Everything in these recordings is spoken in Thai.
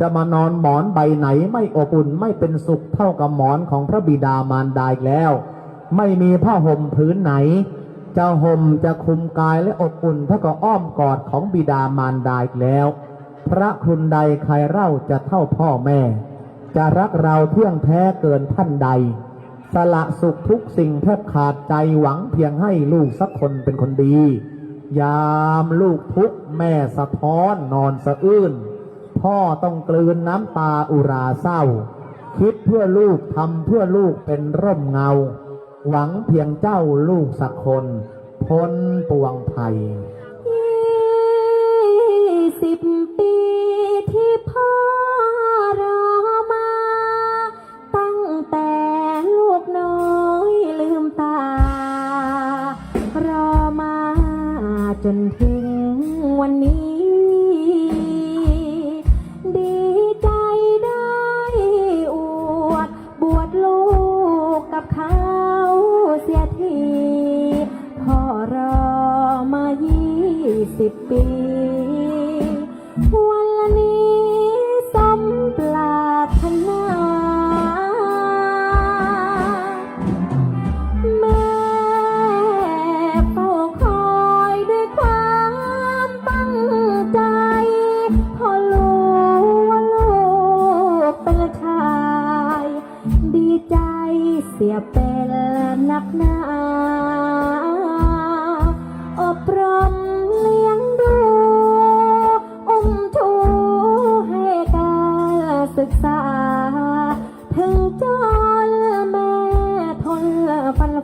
จะมานอนหมอนใบไหนไม่อบอุ่นไม่เป็นสุขเท่ากับหมอนของพระบิดามารดาอีกแล้ว ไม่มีผ้าห่มผืนไหน จะห่มจะคุมกายและอบอุ่นเท่ากับอ้อมกอดของบิดามารดาอีกแล้ว พระคุณใดใครเล่าจะเท่าพ่อแม่ จะรักเราเที่ยงแท้เกินท่านใด สละสุขทุกสิ่งแทบขาดใจหวังเพียงให้ลูกสักคนเป็นคนดี ยามลูกทุกแม่สะท้อนนอนสะอื้น พ่อต้องกลืนน้ำตาอุราเศร้า คิดเพื่อลูกทำเพื่อลูกเป็นร่มเงา หวังเพียงเจ้าลูกสักคน พ้นปวงภัยยี่สิบปีที่พ่อรอมา ตั้งแต่ลูกน้อยลืมตา รอมาจนถึงวันนี้ ใจได้อวด บวชลูกกับเขาเสียทีพ่อรอมายี่สิบปี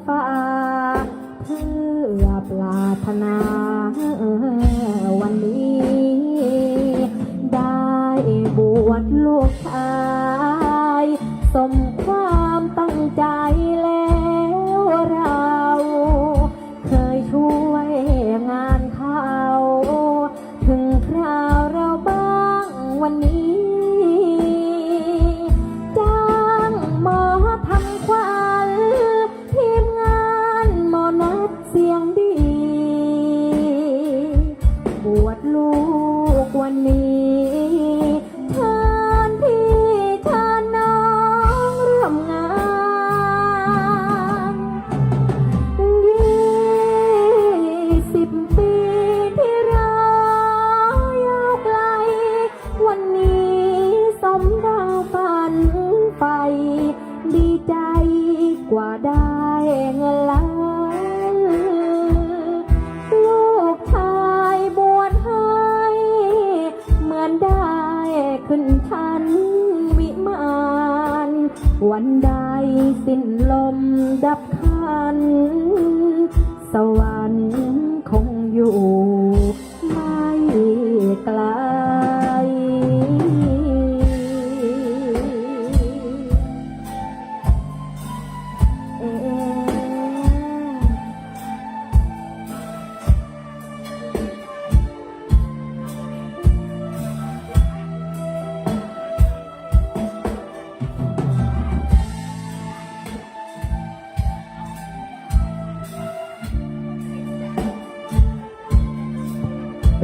ฟ้า เพื่อปรารถนา วันนี้ ได้บวชลูกช เงินล้านลูกชายบวชให้ เหมือนได้ขึ้นชันวิมานวันใดสิ้นลมดับคัน สวรรค์คงอยู่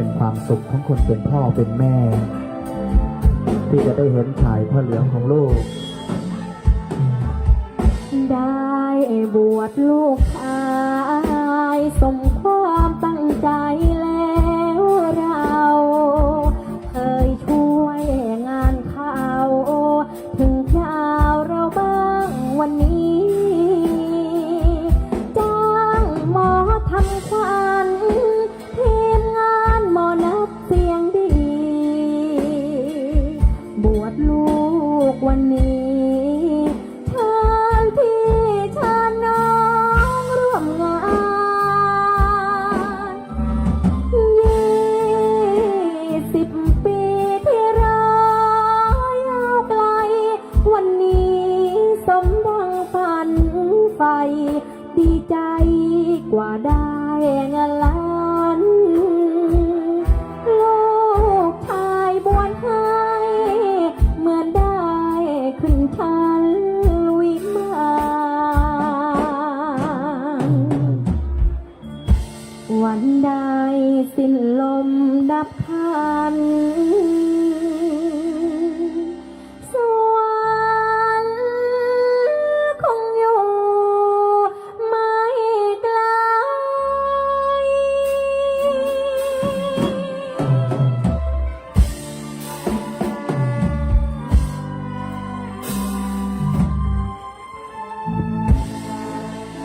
เป็นความสุขของคนเป็นพ่อเป็นแม่ ที่จะได้เห็นชายพระเหลืองของลูก ได้บวชลูกชาย สมความตั้งใจ เงินลานลูกชายบวชให้เหมือนได้ขึ้นชันวิมานวันใดสิ้นลมดับพัน